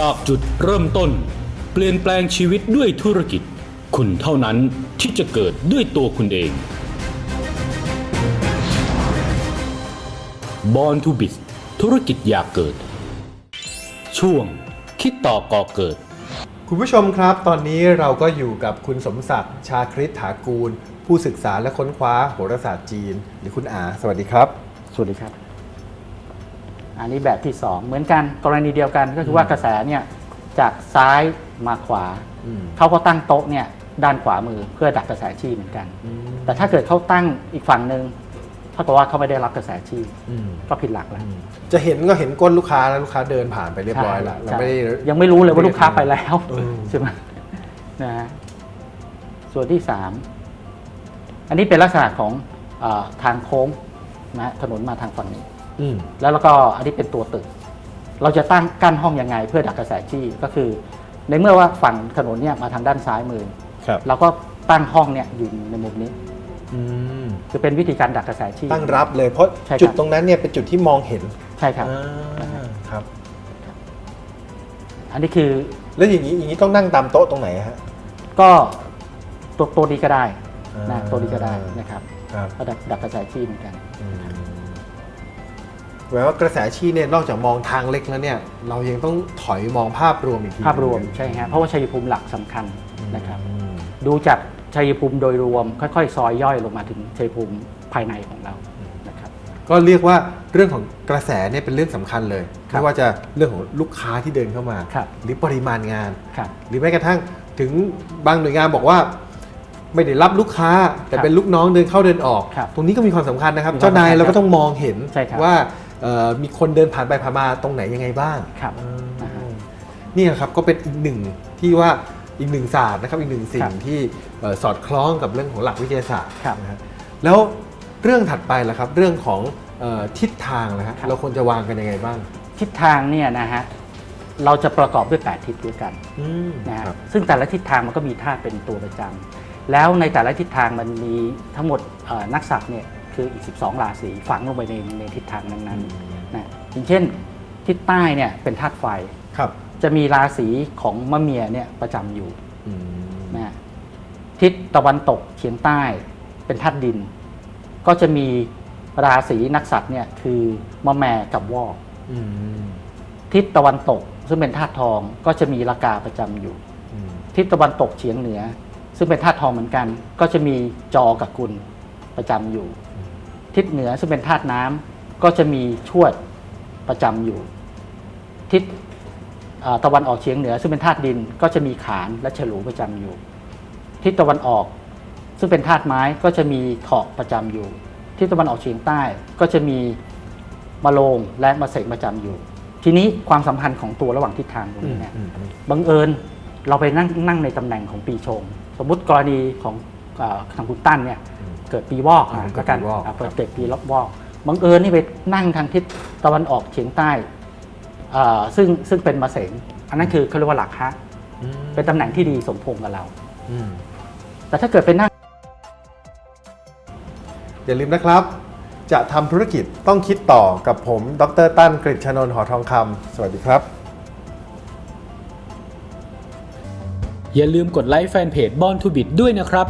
จากจุดเริ่มต้น เปลี่ยนแปลงชีวิตด้วยธุรกิจ คุณเท่านั้นที่จะเกิดด้วยตัวคุณเอง Born to b i z ธุรกิจอยากเกิด ช่วง คิดต่อก่อเกิด คุณผู้ชมครับ ตอนนี้เราก็อยู่กับคุณสมศักดิ์ชาคริตถากูล ผู้ศึกษาและค้นคว้าโหราศาสตร์จีน หรือคุณอา สวัสดีครับ สวัสดีครับ อันนี้แบบที่สองเหมือนกันกรณีเดียวกันก็คือว่ากระแสเนี่ยจากซ้ายมาขวาอืมเขาก็ตั้งโต๊ะเนี่ยด้านขวามือเพื่อดักกระแสชีเหมือนกัน แต่ถ้าเกิดเขาตั้งอีกฝั่งหนึ่งเท่ากับว่าเขาไม่ได้รับกระแสชีอืมก็ผิดหลักแล้วจะเห็นก็เห็นก้นลูกค้าแล้วลูกค้าเดินผ่านไปเรียบร้อยแล้วเราใช่ไม่ได้ยังไม่รู้เลยว่าลูกค้าไปแล้วเออใช่ไหมนะฮะส่วนที่สามอันนี้เป็นลักษณะของเออทางโค้งนะฮะถนนมาทางฝั่งนี้ อืมแล้วแล้วก็อันนี้เป็นตัวตึก เราจะตั้งกั้นห้องยังไงเพื่อดักกระแสจี้ก็คือ ในเมื่อว่าฝั่งถนนเนี่ยมาทางด้านซ้ายมือครับเราก็ตั้งห้องเนี่ยอยู่ในมุมนี้อืมคือเป็นวิธีการดักกระแสจี้ตั้งรับเลยเพราะใช่ครับ จุดตรงนั้นเนี่ยเป็นจุดที่มองเห็นใช่ครับ อ่าครับ อันนี้คือแล้วอย่างนี้อย่างนี้ต้องนั่งตามโต๊ะตรงไหนฮะ ก็ตัวตัวนี้ก็ได้นะอ่าตัวนี้ก็ได้นะครับ ครับก็ดักดักกระแสจี้เหมือนกัน อืม แปลว่ากระแสชี้เนี่ยนอกจากมองทางเล็กแล้วเนี่ย เรายังต้องถอยมองภาพรวมอีกทีภาพรวมใช่ฮะเพราะว่าชัยภูมิหลักสำคัญนะครับอืมดูจากชัยภูมิโดยรวม ค่อยๆ ซอยย่อยลงมาถึงชัยภูมิภายในของเรานะครับ ก็เรียกว่าเรื่องของกระแสเนี่ยเป็นเรื่องสำคัญเลยครับไม่ว่าจะเรื่องของลูกค้าที่เดินเข้ามาครับหรือปริมาณงานครับหรือแม้กระทั่งถึงบางหน่วยงานบอกว่าไม่ได้รับลูกค้า แต่ครับเป็นลูกน้องเดินเข้าเดินออกครับตรงนี้ก็มีความสำคัญนะครับมีความเจ้านายสำคัญเราก็ต้องมองเห็นใช่ครับว่าเอ่อ มีคนเดินผ่านไปผ่านมาตรงไหนยังไงบ้างครับอืมนะฮะนี่นะครับก็เป็นอีกหนึ่งที่ว่าอีกหนึ่งศาสตร์นะครับอีกหนึ่งสิ่ครังบที่เอ่อสอดคล้องกับเรื่องของหลักวิทยาศาสตร์ครับนะฮะแล้วเรื่องถัดไปล่ะครับเรื่องของเออทิศทางนะฮะครับเราควรจะวางกันยังไงบ้าง ทิศทางเนี่ยนะฮะเราจะประกอบด้วย 8 ทิศด้วยกันอืมนะฮะครับซึ่งแต่ละทิศทางมันก็มีธาตุเป็นตัวประจำแล้วในแต่ละทิศทางมันมีทั้งหมดเอ่อนักษัตว์เนี่ย คืออีก 12 ราศีฝังลงไปในในทิศทางนั้นๆนะอย่างเช่นทิศใต้เนี่ยเป็นธาตุไฟครับ จะมีราศีของมะเมียเนี่ยประจำอยู่อืมนะฮะทิศตะวันตกเฉียงใต้เป็นธาตุดิน ก็จะมีราศีนักษัตว์เนี่ยคือมะแม่กับวอกอืมทิศตะวันตกซึ่งเป็นธาตุทองก็จะมีละกาประจำอยู่อืมทิศตะวันตกเฉียงเหนือ ซึ่งเป็นธาตุทองเหมือนกัน ก็จะมีจอกับกุลประจำอยู่ ทิศเหนือซึ่งเป็นธาตุน้ำก็จะมีชวดประจำอยู่ ทิศเอ่อตะวันออกเฉียงเหนือ ซึ่งเป็นธาตุดินก็จะมีขานและฉลูประจำอยู่ ทิศตะวันออก ซึ่งเป็นธาตุไม้ก็จะมีเถาะประจำอยู่ ทิศตะวันออกเฉียงใต้ก็จะมีมะโรงและมะเสงประจำอยู่ ทีนี้ความสัมพันธ์ของตัวระหว่างทิศทางตรงอืมนี้เนี่ยอืมอืมบังเอิญเราไปนั่งนั่งในตำแหน่งของปีชง สมมุติกรณีของเออทางคุณตั้นเนี่ย เกิดปีวอกอ่าอะเกิดแล้วกันปีวอก อะคเปิรัดบเกิดปีวอกบังเอิญนี่ไปนั่งทางทิศตะวันออกเฉียงใต้เอ่อซึ่งซึ่งเป็นมะเสงอันนั้นคือเขาเรียกว่าหลักฮะอืมเป็นตำแหน่งที่ดีสมพงษ์กับเรา อืมแต่ถ้าเกิดไปนั่ง อย่าลืมนะครับ จะทำธุรกิจต้องคิดต่อกับผม ดรตั้นกฤษชนนท์หอทองคำสวัสดีครับ อย่าลืมกดไลค์แฟนเพจ Born to b i z ด้วยนะครับ